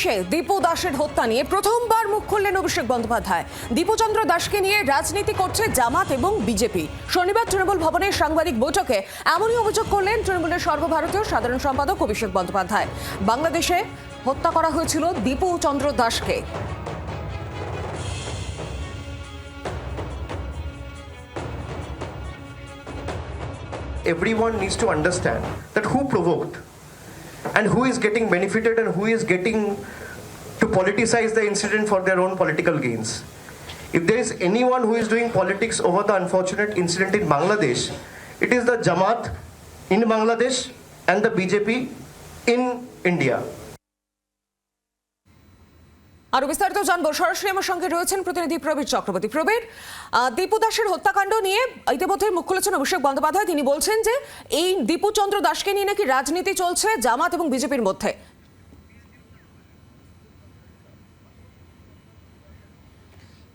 বাংলাদেশে দীপু দাসের হত্যা নিয়ে প্রথমবার মুখ খুললেন অভিষেক বন্দ্যোপাধ্যায়। দীপুচন্দ্র দাসকে নিয়ে রাজনীতি করছে জামাত এবং বিজেপি। শনিবার তৃণমূল ভবনের সাংবাদিক বৈঠকে এমনই অভিযোগ করলেন তৃণমূলের সর্বভারতীয় সাধারণ সম্পাদক অভিষেক বন্দ্যোপাধ্যায়। বাংলাদেশে হত্যা করা হয়েছিল দীপু চন্দ্র দাসকে। Everyone needs to understand that who provoked and who is getting benefited and who is getting to politicize the incident for their own political gains. If there is anyone who is doing politics over the unfortunate incident in Bangladesh, it is the Jamaat in Bangladesh and the BJP in India. আরও বিস্তারিত জানব। সরাসরি আমার সঙ্গে রয়েছেন প্রতিনিধি প্রবীর চক্রবর্তী। প্রবীর দীপু দাসের হত্যাকাণ্ড নিয়ে ইতিমধ্যে মুখ খুলেছেন অভিষেক বন্দ্যোপাধ্যায়। তিনি বলছেন যে এই দীপু চন্দ্র দাসকে নিয়ে নাকি রাজনীতি চলছে জামাত এবং বিজেপির মধ্যে।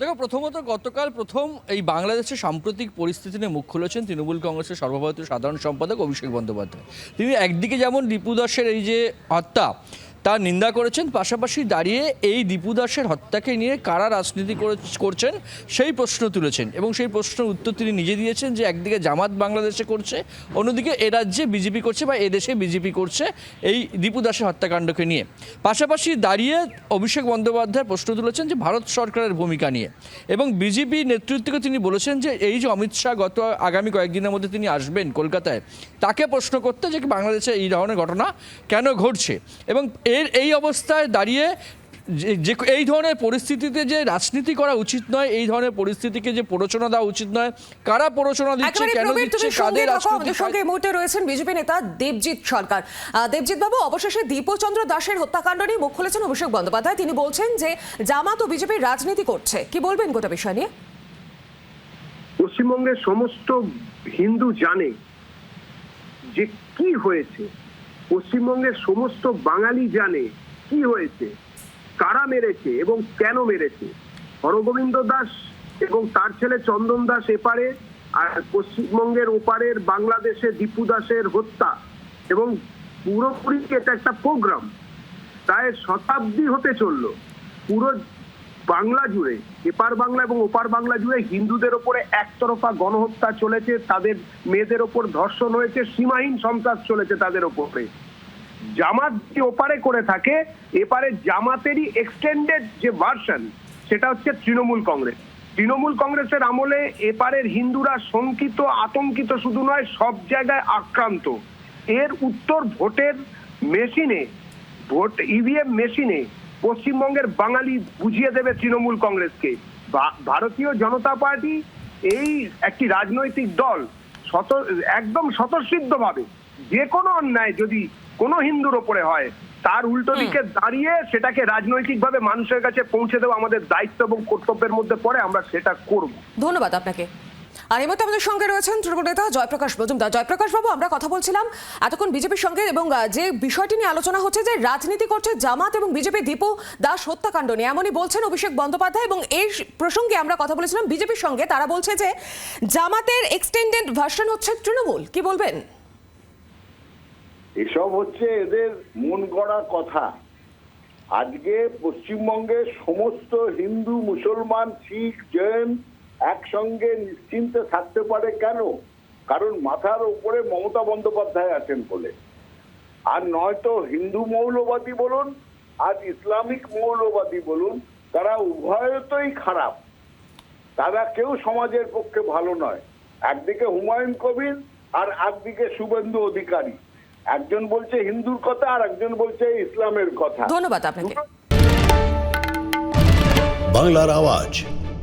দেখো, প্রথমত গতকাল প্রথম এই বাংলাদেশের সাম্প্রতিক পরিস্থিতি নিয়ে মুখ খুলেছেন তৃণমূল কংগ্রেসের সর্বভারতীয় সাধারণ সম্পাদক অভিষেক বন্দ্যোপাধ্যায়। তিনি একদিকে যেমন দীপু দাসের এই যে হত্যা তার নিন্দা করেছেন, পাশাপাশি দাঁড়িয়ে এই দীপু দাসের হত্যাকে নিয়ে কারা রাজনীতি করে- করছেন সেই প্রশ্ন তুলেছেন। এবং সেই প্রশ্নের উত্তর তিনি নিজে দিয়েছেন যে, একদিকে জামাত বাংলাদেশে করছে, অন্যদিকে এ রাজ্যে বিজেপি করছে বা এদেশে বিজেপি করছে এই দীপু দাসের হত্যাকাণ্ডকে নিয়ে। পাশাপাশি দাঁড়িয়ে অভিষেক বন্দ্যোপাধ্যায় প্রশ্ন তুলেছেন যে, ভারত সরকারের ভূমিকা নিয়ে। এবং বিজেপি নেতৃত্বকে তিনি বলেছেন যে, এই যে অমিত শাহ গত আগামী কয়েকদিনের মধ্যে তিনি আসবেন কলকাতায়, তাকে প্রশ্ন করতে যে, বাংলাদেশে এই ধরনের ঘটনা কেন ঘটছে? এবং এর এই অবস্থায় দাঁড়িয়ে যে- এই ধরনের পরিস্থিতিতে যে রাজনীতি করা উচিত নয় এই ধরনের পরিস্থিতিকে যে প্ররোচনা দেওয়া উচিত নয় কারা প্ররোচনা দিচ্ছে কেন দিচ্ছে কাদের থাকো রাজনৈতিক সঙ্গে এই মুহূর্তে রয়েছেন বিজেপি নেতা দেবজিৎ সরকার। দেবজিৎ বাবু অবশেষে দীপচন্দ্র দাসের হত্যাকাণ্ড নিয়ে মুখ খুলেছেন অভিষেক বন্দ্যোপাধ্যায়। তিনি বলছেন যে জামাত ও বিজেপি রাজনীতি করছে। কি বলবেন গোটা বিষয় নিয়ে? পশ্চিমবঙ্গের সমস্ত হিন্দু জানে যে কি হয়েছে। পশ্চিমবঙ্গের সমস্ত বাঙালি জানে কি হয়েছে, কারা মেরেছে এবং কেন মেরেছে। হরগোবিন্দ দাস এবং তার ছেলে চন্দন দাস এপারে আর পশ্চিমবঙ্গের ওপারের বাংলাদেশে দীপু দাসের হত্যা এবং পুরোপুরি এটা একটা প্রোগ্রাম। প্রায় শতাব্দী হতে চলল। পুরো বাংলা জুড়ে, এপার বাংলা এবং ওপার বাংলা জুড়ে হিন্দুদের ওপরে একতরফা গণহত্যা চলেছে, তাদের মেয়েদের ওপর ধর্ষণ হয়েছে, সীমাহীন সন্ত্রাস চলেছে তাদের ওপরে। জামাত যে ওপারে করে থাকে, এপারে জামাতেরই এক্সটেন্ডেড যে ভার্সন সেটা হচ্ছে তৃণমূল কংগ্রেস। তৃণমূল কংগ্রেসের আমলে এপারের হিন্দুরা শঙ্কিত, আতঙ্কিত শুধু নয়, সব জায়গায় আক্রান্ত। এর উত্তর ভোটের মেশিনে ভোট ইভিএম মেশিনে পশ্চিমবঙ্গের বাঙালি বুঝিয়ে দেবে তৃণমূল কংগ্রেসকে। ভারতীয় জনতা পার্টি এই একটি রাজনৈতিক দল শত একদম স্বতঃসিদ্ধভাবে যে কোনো অন্যায় যদি কোনো হিন্দুর ওপরে হয় তার উল্টো দিকে দাঁড়িয়ে সেটাকে রাজনৈতিকভাবে মানুষের কাছে পৌঁছে দেওয়া আমাদের দায়িত্ব এবং কর্তব্যের মধ্যে পড়ে আমরা সেটা করব। ধন্যবাদ আপনাকে। আর এই মুহূর্তে আমাদের সঙ্গে রয়েছেন তৃণমূল নেতা জয়প্রকাশ মজুমদার। জয়প্রকাশ বাবু, আমরা কথা বলছিলাম এতক্ষণ বিজেপির সঙ্গে এবং যে বিষয়টি নিয়ে আলোচনা হচ্ছে যে রাজনীতি করছে জামাত এবং বিজেপি দীপু দাস হত্যাকাণ্ড নিয়ে। এমনই বলছেন অভিষেক বন্দ্যোপাধ্যায় এবং এই প্রসঙ্গে আমরা কথা বলেছিলাম বিজেপির সঙ্গে। তারা বলছে যে জামাতের এক্সটেন্ডেড ভার্সন হচ্ছে তৃণমূল। কি বলবেন? এসব হচ্ছে এদের মন গড়া কথা। আজকে পশ্চিমবঙ্গের সমস্ত হিন্দু, মুসলমান, শিখ, জৈন একসঙ্গে নিশ্চিন্তে থাকতে পারে কেন? কারণ মাথার উপরে মমতা বন্দ্যোপাধ্যায় আছেন বলে। আর নয়তো হিন্দু মৌলবাদী বলুন আর ইসলামিক মৌলবাদী বলুন তারা উভয়তই খারাপ। তারা কেউ সমাজের পক্ষে ভালো নয়। একদিকে হুমায়ুন কবির আর একদিকে শুভেন্দু অধিকারী। একজন বলছে হিন্দুর কথা আর একজন বলছে ইসলামের কথা। ধন্যবাদ আপনাকে। বাংলার আওয়াজ।